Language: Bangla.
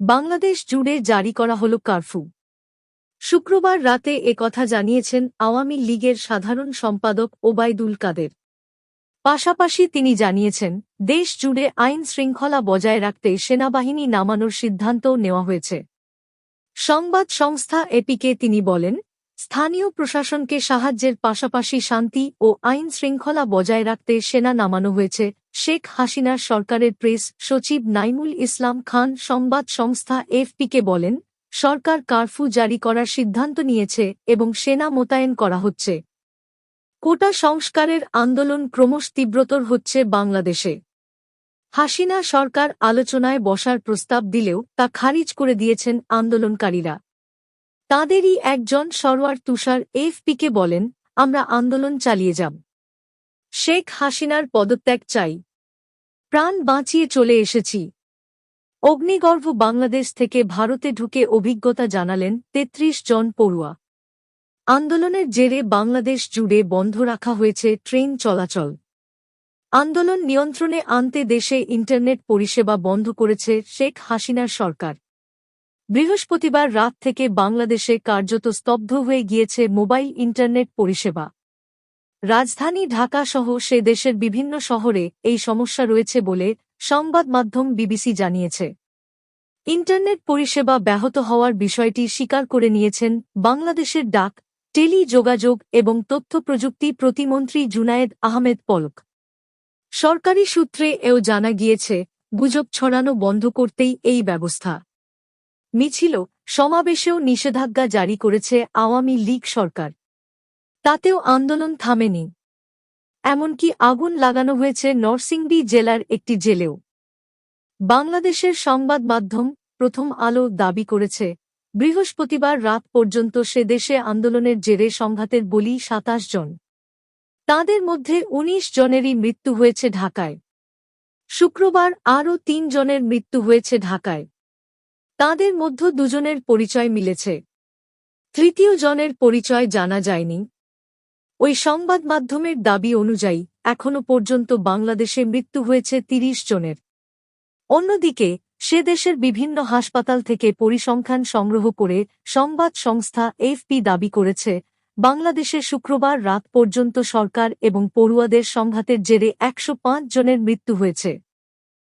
বাংলাদেশ জুড়ে জারি করা হল কারফু শুক্রবার রাতে কথা জানিয়েছেন আওয়ামী লীগের সাধারণ সম্পাদক ওবায়দুল কাদের। পাশাপাশি তিনি জানিয়েছেন, দেশ জুড়ে আইন শৃঙ্খলা বজায় রাখতে সেনাবাহিনী নামানোর সিদ্ধান্তও নেওয়া হয়েছে। সংবাদ সংস্থা এপিকে তিনি বলেন স্থানীয় প্রশাসনকে সাহায্যের পাশাপাশি শান্তি ও আইন শৃঙ্খলা বজায় রাখতে সেনা নামানো হয়েছে। শেখ হাসিনার সরকারের প্রেস সচিব নাইমুল ইসলাম খান সংবাদ সংস্থা এফপিকে বলেন, সরকার কারফিউ জারি করার সিদ্ধান্ত নিয়েছে এবং সেনা মোতায়েন করা হচ্ছে। কোটা সংস্কারের আন্দোলন ক্রমশ তীব্রতর হচ্ছে বাংলাদেশে। হাসিনা সরকার আলোচনায় বসার প্রস্তাব দিলেও তা খারিজ করে দিয়েছেন আন্দোলনকারীরা। তাঁদেরই একজন সরোয়ার তুষার এফপিকে বলেন, আমরা আন্দোলন চালিয়ে যাব। শেখ হাসিনার পদত্যাগ চাই। প্রাণ বাঁচিয়ে চলে এসেছি। অগ্নিগর্ভ বাংলাদেশ থেকে ভারতে ঢুকে অভিজ্ঞতা জানালেন ৩৩ জন পড়ুয়া। আন্দোলনের জেরে বাংলাদেশ জুড়ে বন্ধ রাখা হয়েছে ট্রেন চলাচল। আন্দোলন নিয়ন্ত্রণে আনতে দেশে ইন্টারনেট পরিষেবা বন্ধ করেছে শেখ হাসিনার সরকার। বৃহস্পতিবার রাত থেকে বাংলাদেশে কার্যত স্তব্ধ হয়ে গিয়েছে মোবাইল ইন্টারনেট পরিষেবা। রাজধানী ঢাকাসহ সে দেশের বিভিন্ন শহরে এই সমস্যা রয়েছে বলে সংবাদ মাধ্যম বিবিসি জানিয়েছে। ইন্টারনেট পরিষেবা ব্যাহত হওয়ার বিষয়টি স্বীকার করে নিয়েছেন বাংলাদেশের ডাক টেলি যোগাযোগ এবং তথ্য প্রযুক্তি প্রতিমন্ত্রী জুনায়েদ আহমেদ পলক। সরকারি সূত্রে এও জানা গিয়েছে, গুজব ছড়ানো বন্ধ করতেই এই ব্যবস্থা। মিছিল, সমাবেশেও নিষেধাজ্ঞা জারি করেছে আওয়ামী লীগ সরকার। তাতেও আন্দোলন থামেনি। এমনকি আগুন লাগানো হয়েছে নরসিংদী জেলার একটি জেলেও। বাংলাদেশের সংবাদ মাধ্যম প্রথম আলো দাবি করেছে, বৃহস্পতিবার রাত পর্যন্ত সে দেশে আন্দোলনের জেরে সংঘাতের বলি সাতাশ জন। তাঁদের মধ্যে ১৯ জনেরই মৃত্যু হয়েছে ঢাকায়। শুক্রবার আরও তিন জনের মৃত্যু হয়েছে ঢাকায়। তাঁদের মধ্য দুজনের পরিচয় মিলেছে। তৃতীয় জনের পরিচয় জানা যায়নি। ওই সংবাদ মাধ্যমের দাবি অনুযায়ী এখনও পর্যন্ত বাংলাদেশে মৃত্যু হয়েছে ৩০ জনের। অন্যদিকে, সে দেশের বিভিন্ন হাসপাতাল থেকে পরিসংখ্যান সংগ্রহ করে সংবাদ সংস্থা এফপি দাবি করেছে, বাংলাদেশে শুক্রবার রাত পর্যন্ত সরকার এবং পড়ুয়াদের সংঘাতের জেরে একশো পাঁচ জনের মৃত্যু হয়েছে।